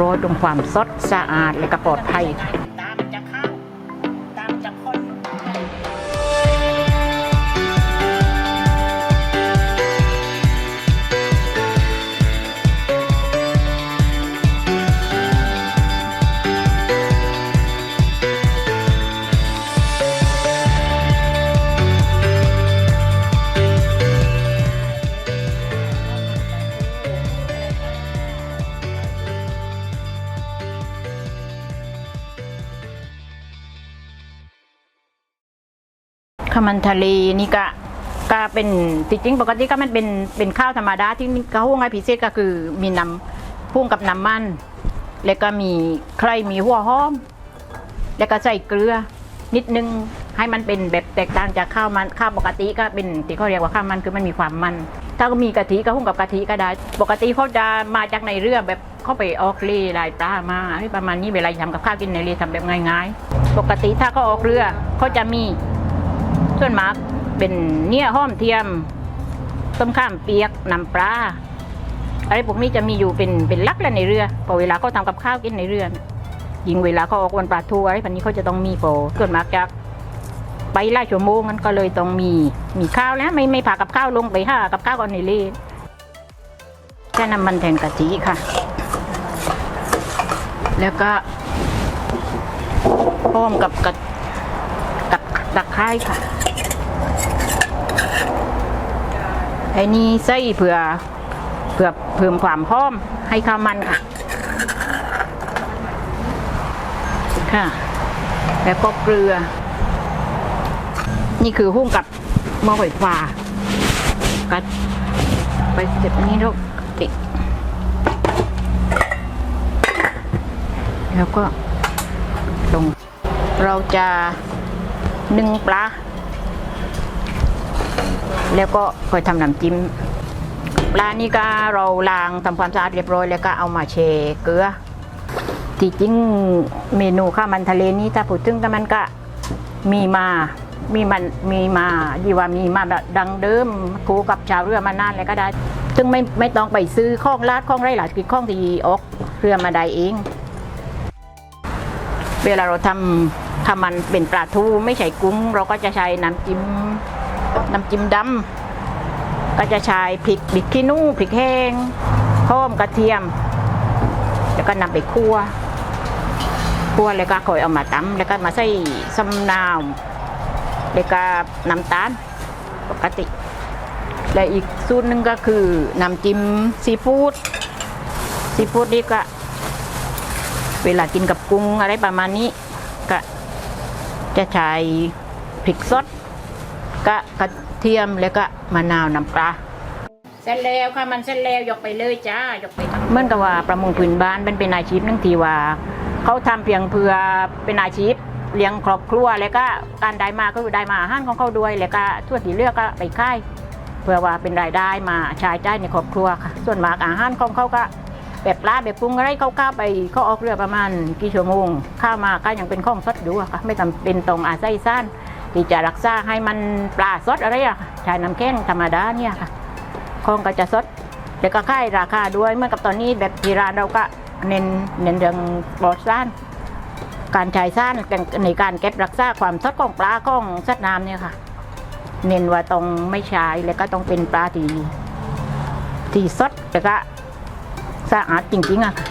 ร้อยตรงความสดสะอาดและก็ปลอดภัยตามจะเข้าตามจะคน มันทะเลนี่ก็ก็เป็นจริงๆปกติก็มันเป็นเป็นข้าวธรรมดาที่มีกระหุ้งไอพิเศษก็คือมีน้ำพุ่งกับน้ำมันแล้วก็มีใครมีหัวหอม แล้วก็ใส่เกลือ นิดนึงให้มันเป็นแบบแตกต่างจากข้าวมันข้าวปกติก็เป็นที่เขาเรียกว่าข้าวมันคือมันมีความมัน ถ้าก็มีกะทิก็หุ้งกับกะทิก็ได้ ปกติเขาจะมาจากในเรือแบบเข้าไปออกเรือลายปลามาอะไรประมาณนี้เวลาทำกับข้าวกินในเรือทำแบบง่ายๆ ปกติถ้าเขาออกเรือเขาจะมี ส่วนมากเป็นเนี่ยห้อมเทียม ต้มข้ามเปียกน้ำปลาอะไรพวกนี้จะมีอยู่เป็นเป็นลักแล้วในเรือพอเวลาเขาทำกับข้าวกินในเรือนยิงเวลาเขาออกวันปลาทูอะไรพันนี้เขาจะต้องมีโปส่วนมากจะไปไล่ชั่วโมงมันก็เลยต้องมีมีข้าวแล้วไม่ไม่ผ่ากับข้าวลงไปห้ากับข้าวก่อนในเรือแค่น้ำมันแทนกะทิค่ะ แล้วก็พร้อมกับกะกับตะไคร้ค่ะไอ้นี่ไส้เผื่อเผื่อเพิ่มความหอมให้ข้าวมันค่ะ ค่ะ แล้วก็เกลือ นี่คือหุ้มกับหม้อไฟฟ้ากัดไปเสร็จนี้ล้วติแล้วก็ลงเราจะนึ่งปลา แล้วก็ค่อยทำน้ำจิ้มปลานี่ก็เราล้างทำความสะอาดเรียบร้อยแล้วก็เอามาเชเกลือที่จริงเมนูข้าวมันทะเลนี้ถ้าพูดถึงแต่มันก็มีมา มีมันมีมาดีว่ามีมาแบบดังเดิมคูกับชาวเรือมานานแล้วก็ได้ ซึ่งไม่ไม่ต้องไปซื้อข้องลาดข้องไรหลาดกินข้องที่ออกเรือมาได้เอง เวลาเราทำทำมันเป็นปลาทูไม่ใช่กุ้ง เราก็จะใช้น้ำจิ้ม น้ำจิ้มดำก็จะใช้พริกพริกขี้หนูพริกแห้งหอมกระเทียม แล้วก็นำไปคั่วคั่วแล้วก็ค่อยเอามาตำแล้วก็มาใส่ซ้ำนาวแล้วก็น้ำตาลปกติ และอีกสูตรหนึ่งก็คือน้ำจิ้มซีฟู้ดซีฟู้ดนี่ก็ เวลากินกับกุ้งอะไรประมาณนี้ ก็จะใช้พริกสด กะกระเทียมแล้วก็มะนาวน้ำปลาเสร็จแล้วค่ะมันเสร็จแล้วยกไปเลยจ้ายกไปเหมือนกับว่าประมงพื้นบ้านเป็นเป็นอาชีพหนึงที่ว่า เขาทำเพียงเพื่อเป็นอาชีพเลี้ยงครอบครัวแล้วก็การได้มาก็คือได้มาอาหารของเขาด้วย แล้วก็ทั่วที่เหลือกก็ไปค่ายเพื่อว่าเป็นรายได้มาใช้จ่ายในครอบครัวค่ะ ส่วนมากอาหารของเขาก็แบบปลาแบบปรุงอะไรเขาก้าวไปเขาออกเรือประมาณกี่ชั่วโมงข้าวมาก็ยังเป็นข้องสดอยู่อะค่ะ ไม่จำเป็นต้องอาศัยซ่าน ที่จะรักษาให้มันปลาสดอะไรอะค่ะใช้น้ำแข็งธรรมดาเนี่ยค่ะข้องก็จะสดแล้วก็ค่ายราคาด้วยเมื่อกับตอนนี้แบบที่ร้านเราก็เน้นเน้นเรื่องปลอดซ่านการใช้ซ่านในการเก็บรักษาความสดของปลาของสัตว์น้ำเนี่ยค่ะ เน้นว่าต้องไม่ใช้แล้วก็ต้องเป็นปลาที่ที่สดแล้วก็สะอาดจริงๆอะค่ะ